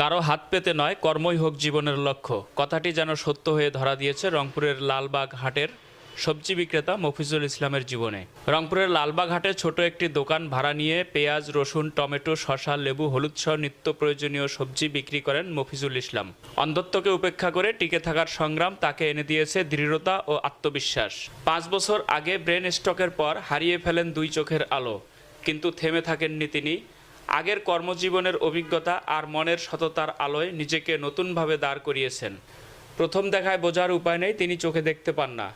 কারও হাত পেতে নয়, কর্মই হোক জীবনের লক্ষ্য। কথাটি যেন সত্য হয়ে ধরা দিয়েছে রংপুরের লালবাগ হাটের সবজি বিক্রেতা মফিজুল ইসলামের জীবনে। রংপুরের লালবাগ হাটে ছোট একটি দোকান ভাড়া নিয়ে পেঁয়াজ, রসুন, টমেটো, শসা, লেবু, হলুদ সহ নিত্য প্রয়োজনীয় সবজি বিক্রি করেন মফিজুল ইসলাম। অন্ধত্বকে উপেক্ষা করে টিকে থাকার সংগ্রাম তাকে এনে দিয়েছে দৃঢ়তা ও আত্মবিশ্বাস। পাঁচ বছর আগে ব্রেন স্ট্রোকের পর হারিয়ে ফেলেন দুই চোখের আলো, কিন্তু থেমে থাকেননি তিনি। আগের কর্মজীবনের অভিজ্ঞতা আর মনের সততার আলোয় নিজেকে নতুনভাবে দাঁড় করিয়েছেন। প্রথম দেখায় বোঝার উপায় নেই, তিনি চোখে দেখতে পান না।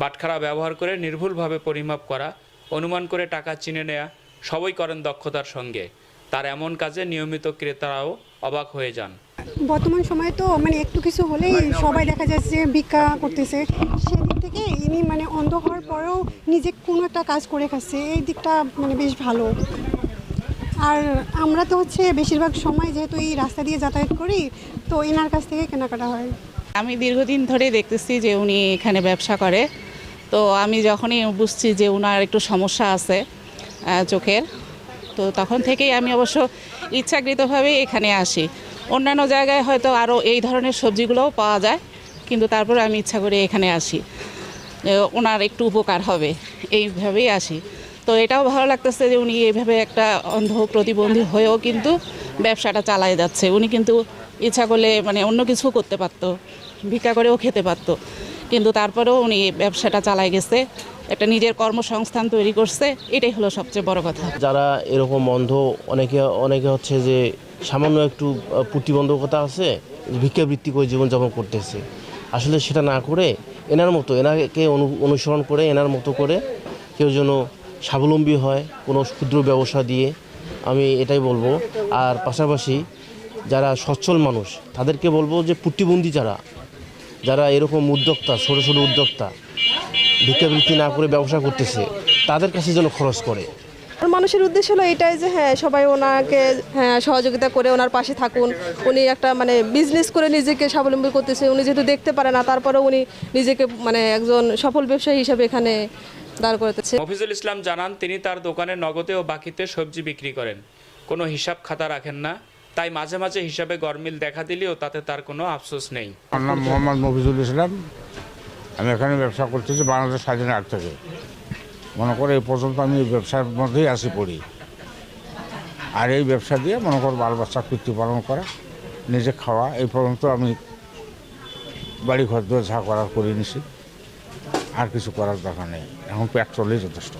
বাটখারা ব্যবহার করে নির্ভুলভাবে পরিমাপ করা, অনুমান করে টাকা চিনে নেয়া, সবই করেন দক্ষতার সঙ্গে। তার এমন কাজে নিয়মিত ক্রেতারাও অবাক হয়ে যান। বর্তমান সময়ে তো মানে একটু কিছু হলেই সবাই দেখা যাচ্ছে ভিক্ষা করতেছে। সেদিক থেকে ইনি মানে অন্ধ হওয়ার পরেও নিজে কোনো একটা কাজ করে খাচ্ছে, এই দিকটা মানে বেশ ভালো। আর আমরা তো হচ্ছে বেশিরভাগ সময় যেহেতু এই রাস্তা দিয়ে যাতায়াত করি, তো এনার কাছ থেকে কেনাকাটা হয়। আমি দীর্ঘদিন ধরেই দেখতেছি যে উনি এখানে ব্যবসা করে। তো আমি যখনই বুঝছি যে উনার একটু সমস্যা আছে চোখের, তো তখন থেকেই আমি অবশ্য ইচ্ছাকৃতভাবে এখানে আসি। অন্যান্য জায়গায় হয়তো আরও এই ধরনের সবজিগুলোও পাওয়া যায়, কিন্তু তারপরে আমি ইচ্ছা করে এখানে আসি। ওনার একটু উপকার হবে, এইভাবেই আসি। তো এটাও ভালো লাগতেছে যে উনি এইভাবে একটা অন্ধ প্রতিবন্ধী হয়েও কিন্তু ব্যবসাটা চালায় যাচ্ছে। উনি কিন্তু ইচ্ছা করলে মানে অন্য কিছু করতে পারতো, ভিক্ষা করেও খেতে পারতো। কিন্তু তারপরেও উনি ব্যবসাটা চালায় গেছে, একটা নিজের কর্মসংস্থান তৈরি করছে, এটাই হলো সবচেয়ে বড় কথা। যারা এরকম অন্ধ, অনেকে অনেকে হচ্ছে যে সামান্য একটু প্রতিবন্ধকতা আছে, ভিক্ষাবৃত্তি করে জীবনযাপন করতেছে। আসলে সেটা না করে এনার মতো, এনাকে অনু- অনুসরণ করে, এনার মতো করে কেউ যেন স্বাবলম্বী হয় কোনো ক্ষুদ্র ব্যবসা দিয়ে, আমি এটাই বলব। আর পাশাপাশি যারা সচ্ছল মানুষ, তাদেরকে বলব যে প্রতিবন্ধী যারা যারা এরকম উদ্যোক্তা, ছোটো ছোটো উদ্যোক্তা, ভিক্ষাবৃত্তি না করে ব্যবসা করতেছে, তাদের কাছে যেন খরচ করে। মানুষের উদ্দেশ্য হলো এটাই যে হ্যাঁ সবাই ওনাকে হ্যাঁ সহযোগিতা করে ওনার পাশে থাকুন। উনি একটা মানে বিজনেস করে নিজেকে স্বাবলম্বী করতেছে। উনি যেহেতু দেখতে পারে না, তারপরেও উনি নিজেকে মানে একজন সফল ব্যবসায়ী হিসাবে এখানে দাঁড় করাতেছে। মফিজুল ইসলাম জানান তিনি তার দোকানে নগদে ও বাকিতে সবজি বিক্রি করেন। কোনো হিসাব খাতা রাখেন না। তাই মাঝে মাঝে হিসাবে গরমিল দেখা দিলেও তাতে তার কোনো আফসোস নেই। আমার নাম মোহাম্মদ মফিজুল ইসলাম। আমি এখানে ব্যবসা করতেছি বাংলাদেশ স্বাধীন আট থেকে। মনে করে এই পর্যন্ত আমি এই ব্যবসার মধ্যেই আসি পড়ি। আর এই ব্যবসা দিয়ে মনে করো বাল বাচ্চা পালন করা নিজে খাওয়া এই পর্যন্ত আমি বাড়ি ঘর দিয়ে যা করার করে নিছি আর কিছু করার দরকার নেই। এখন পেট্রোলই যথেষ্ট।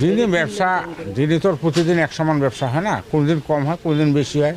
দিনই ব্যবসা দিনই তোর প্রতিদিন এক সমান ব্যবসা হয় না, কোনদিন কম হয়, কোনদিন বেশি হয়।